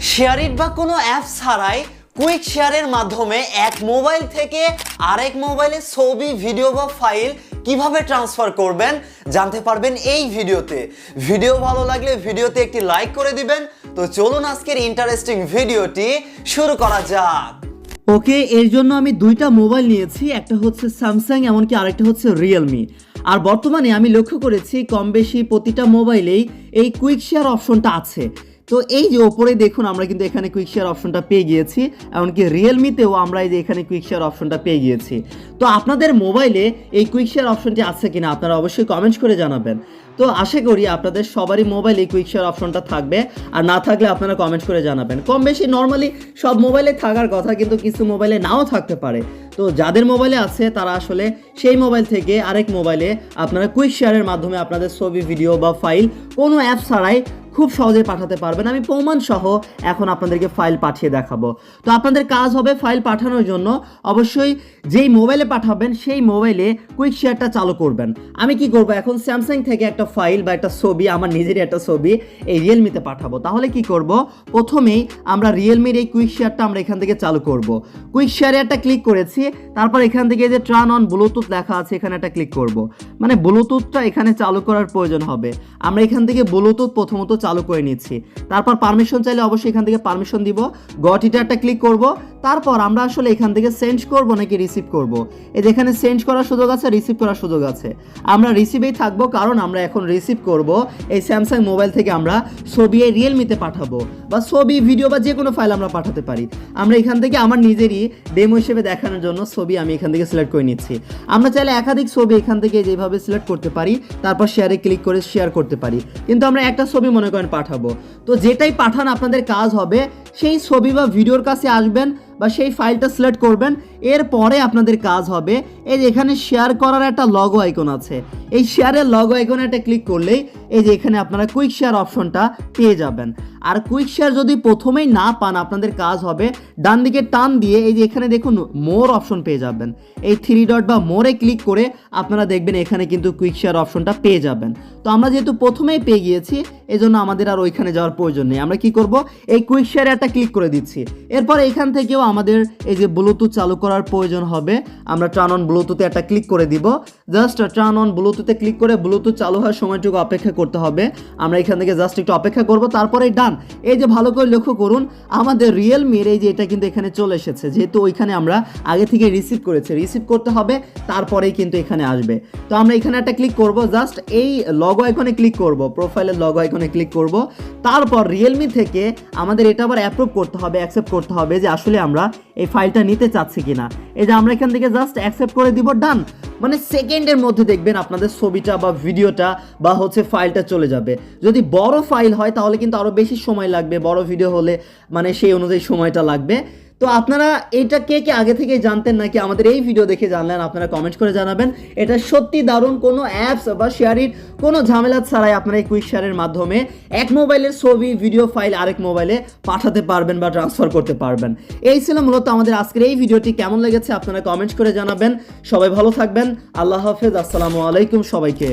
SHAREit বা কোনো app ছাড়াই কুইক শেয়ারের মাধ্যমে এক মোবাইল থেকে আরেক মোবাইলে ছবি, ভিডিও বা ফাইল কীভাবে ট্রান্সফার করবেন জানতে পারবেন এই ভিডিওতে। ভিডিও ভালো লাগলে ভিডিওতে একটি লাইক করে দিবেন। তো চলুন আজকের ইন্টারেস্টিং ভিডিওটি শুরু করা যাক। ওকে, এর জন্য আমি দুইটা মোবাইল নিয়েছি, একটা হচ্ছে স্যামসাং এমনকি আরেকটা হচ্ছে রিয়েলমি আর বর্তমানে আমি লক্ষ্য করেছি কম বেশি প্রতিটা মোবাইলেই এই কুইক শেয়ার অপশনটা আছে। তো এই যে ওপরে দেখুন, আমরা কিন্তু এখানে কুইক শেয়ার অপশনটা পেয়ে গিয়েছি, এমনকি রিয়েলমিতেও আমরা এই যে এখানে কুইক শেয়ার অপশনটা পেয়ে গিয়েছি। তো আপনাদের মোবাইলে এই কুইক শেয়ার অপশনটি আছে কিনা, আপনারা অবশ্যই কমেন্টস করে জানাবেন। তো আশা করি আপনাদের সবারই মোবাইলে কুইক শেয়ার অপশনটা থাকবে, আর না থাকলে আপনারা কমেন্ট করে জানাবেন। কম বেশি নর্মালি সব মোবাইলে থাকার কথা, কিন্তু কিছু মোবাইলে নাও থাকতে পারে। তো যাদের মোবাইলে আছে, তারা আসলে সেই মোবাইল থেকে আরেক মোবাইলে আপনারা কুইক শেয়ারের মাধ্যমে আপনাদের ছবি ভিডিও বা ফাইল কোনো অ্যাপ ছাড়াই খুব সহজে পাঠাতে পারবেন। আমি প্রমাণ সহ এখন আপনাদেরকে ফাইল পাঠিয়ে দেখাবো। তো আপনাদের কাজ হবে ফাইল পাঠানোর জন্য অবশ্যই যেই মোবাইলে পাঠাবেন, সেই মোবাইলে কুইক শেয়ারটা চালু করবেন। আমি কি করব? এখন স্যামসাং থেকে একটা ফাইল বা একটা ছবি, আমার নিজেরই একটা ছবি এই রিয়েলমিতে পাঠাবো। তাহলে কি করব? প্রথমেই আমরা রিয়েলমির এই কুইক শেয়ারটা আমরা এখান থেকে চালু করব। কুইক শেয়ারে একটা ক্লিক করেছি, তারপর এখান থেকে যে ট্রান অন ব্লুটুথ লেখা আছে, এখানে একটা ক্লিক করব। মানে ব্লুটুথটা এখানে চালু করার প্রয়োজন হবে। আমরা এখান থেকে ব্লুটুথ প্রথমত চালু করে নিচ্ছি। তারপর পারমিশন চাইলে অবশ্যই এখান থেকে পারমিশন দিব। গট একটা ক্লিক করব। তারপর আমরা আসলে এখান থেকে সেন্ড করব নাকি রিসিভ করব। এই যে এখানে সেন্ড করার সুযোগ আছে রিসিভ করার সুযোগ আছে। আমরা রিসিভেই থাকব কারণ আমরা এখন রিসিভ করব। এই স্যামসাং মোবাইল থেকে আমরা ছবি এই রিয়েলমিতে পাঠাবো বা ছবি ভিডিও বা যে কোনো ফাইল আমরা পাঠাতে পারি। আমরা এখান থেকে আমার নিজেরই ডেমো হিসেবে দেখানোর জন্য ছবি আমি এখান থেকে সিলেক্ট করে নিচ্ছি। আমরা চাইলে একাধিক ছবি এখান থেকে যেভাবে সিলেক্ট করতে পারি, তারপর শেয়ারে ক্লিক করে শেয়ার করতে পারি। কিন্তু আমরা একটা ছবি মনে করেন পাঠাবো। তো যেটাই পাঠান আপনাদের কাজ হবে, সেই ছবি বা ভিডিওর কাছে আসবেন বা সেই ফাইলটা সিলেক্ট করবেন। এরপরে আপনাদের কাজ হবে, এই যে এখানে শেয়ার করার একটা লগো আইকন আছে। এই শেয়ারের লগো আইকনে একটা ক্লিক করলেই, এই যে এখানে আপনারা কুইক শেয়ার অপশনটা পেয়ে যাবেন। আর কুইক শেয়ার যদি প্রথমেই না পান, আপনাদের কাজ হবে ডান দিকে টান দিয়ে, এই যে এখানে দেখুন মোর অপশন পেয়ে যাবেন। এই থ্রি ডট বা মোরে ক্লিক করে আপনারা দেখবেন এখানে কিন্তু কুইক শেয়ার অপশনটা পেয়ে যাবেন। তো আমরা যেহেতু প্রথমেই পেয়ে গিয়েছি এই জন্য আমাদের আর ওইখানে যাওয়ার প্রয়োজন নেই। আমরা কি করব? এই কুইক শেয়ারে একটা ক্লিক করে দিচ্ছি। এরপর এখান থেকেও আমাদের এই যে ব্লুটুথ চালু করার প্রয়োজন হবে। আমরা টার্ন অন ব্লুটুথে একটা ক্লিক করে দিব। জাস্ট টার্ন অন ব্লুটুথে ক্লিক করে ব্লুটুথ চালু হওয়ার সময়টুকু অপেক্ষা করতে হবে। আমরা এখান থেকে জাস্ট একটু অপেক্ষা করব, তারপরে ডান এই যে ভালো করে লক্ষ্য করুন, আমাদের রিয়েলমির এই যে এটা কিন্তু এখানে চলে এসেছে, যেহেতু ওইখানে আমরা আগে থেকে রিসিভ করেছি। রিসিভ করতে হবে, তারপরেই কিন্তু এখানে আসবে। তো আমরা এখানে একটা ক্লিক করব জাস্ট এই লগ আইকনে ক্লিক করব প্রোফাইলের লগ আইকনে ক্লিক করব। তারপর রিয়েলমি থেকে আমাদের এটা আবার অ্যাপ্রুভ করতে হবে অ্যাকসেপ্ট করতে হবে যে আসলে আমরা এই ফাইলটা নিতে চাচ্ছি কিনা? এই যে আমরা এখান থেকে জাস্ট অ্যাকসেপ্ট করে দিব ডান মানে সেকেন্ডের মধ্যে দেখবেন আপনাদের ছবিটা বা ভিডিওটা বা হচ্ছে ফাইলটা চলে যাবে। যদি বড় ফাইল হয়, তাহলে কিন্তু আরও বেশি সময় লাগবে। বড় ভিডিও হলে মানে সেই অনুযায়ী সময়টা লাগবে। তো আপনারা এটা কে কে আগে থেকে জানতেন নাকি আমাদের এই ভিডিও দেখে জানলেন, আপনারা কমেন্ট করে জানাবেন। এটা সত্যি দারুণ কোনো অ্যাপস বা শেয়ারির কোনো ঝামেলা ছাড়াই আপনারা এই কুইক শেয়ারের মাধ্যমে এক মোবাইলের ছবি ভিডিও ফাইল আরেক মোবাইলে পাঠাতে পারবেন বা ট্রান্সফার করতে পারবেন। এই ছিল মূলত আমাদের আজকের এই ভিডিওটি কেমন লেগেছে আপনারা কমেন্ট করে জানাবেন। সবাই ভালো থাকবেন। আল্লাহ হাফেজ। আসসালামু আলাইকুম সবাইকে।